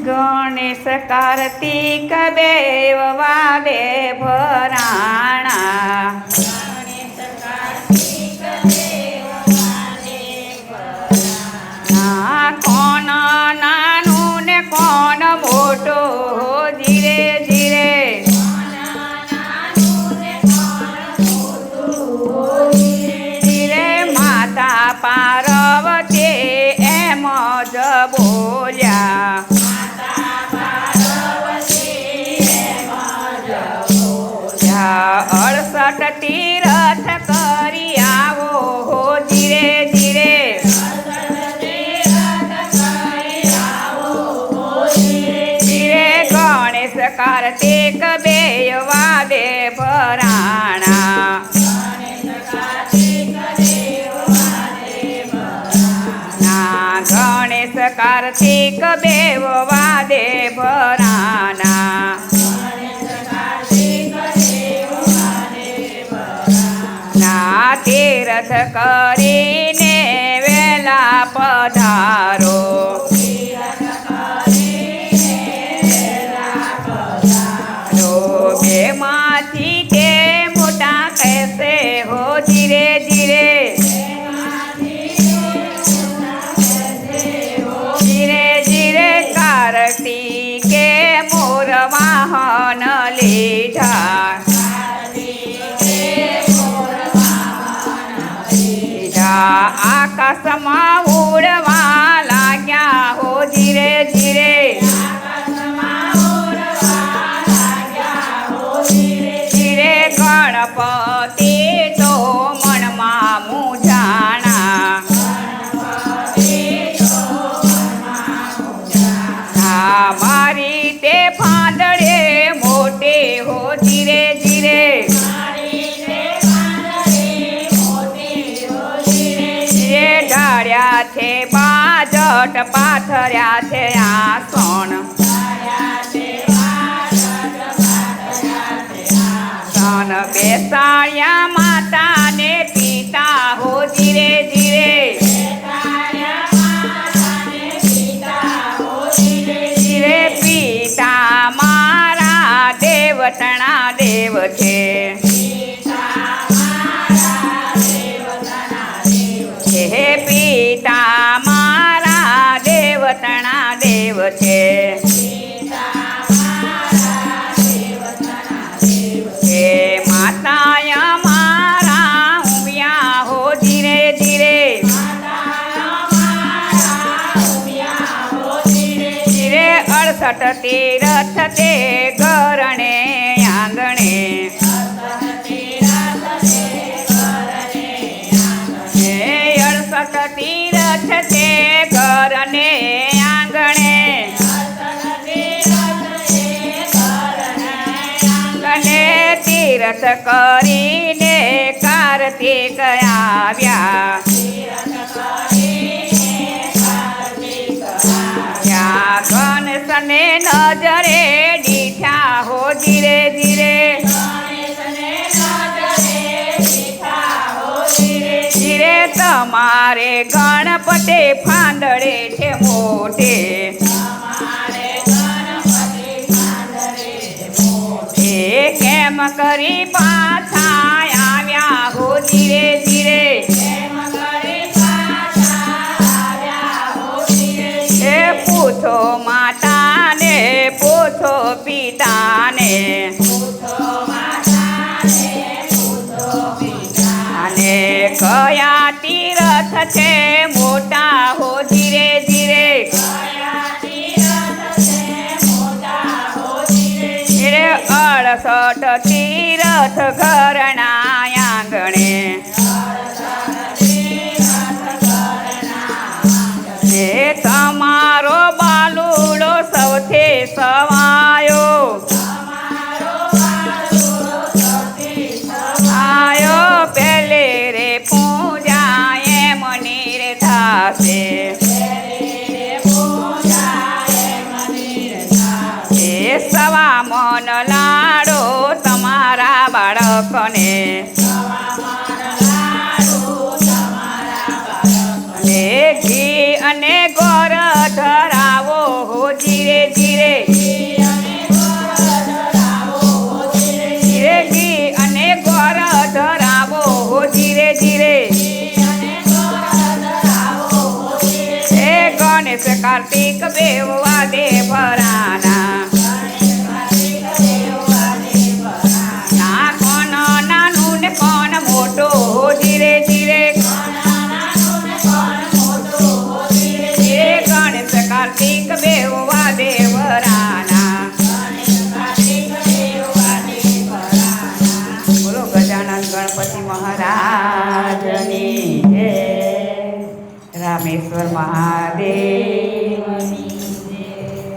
ગણેશ કાર્તિક દેવ વાદે ભરાણા. ના કોણ બોલ્યા. અડસઠ તીરથ કરી આવો હો ધીરે ધીરે. ધીરે ગણેશ કાર્તિક બેય કાર્તિક દેવવા દેવરાના ના તીરથ કરીને વેલા પધારો. બેમાંથી તે લીધા લીધા આકાશમાં બાજટ પાથર્યા છે આસણ સન બેસાડ્યા માતા ને પિતા હો ધીરે. ધીરે ધીરે પિતા મારા દેવતણા દેવ છે. અડસઠ તીરથ તે ગરણે આંગણે. અડસઠ તીરથ તે ઘરને આંગણે. આંગણે તીરથ કરીને કાર્તિક આવ્યા. નજરે દીઠા હો ધીરે ધીરે. ધીરે તમારે ગણપતે ફાંદડે છે મોટે કેમ કરી પાછા આવ્યા હો ધીરે ધીરે? છે મોટા હો ધીરે ધીરે. ધીરે અડસઠ તીરથ ઘરના આંગણે. તમારો બાલુડો સૌથી સવાયો થાશે એ સવા મન લાડો તમારા બાળકને અને ગોર ધરાવો હો જીરે ગણેશ કાર્તિક બેવવા દે ભરાના. ગજાનંદ ગણપતિ મહારાજની રામેશ્વર મહારાજ.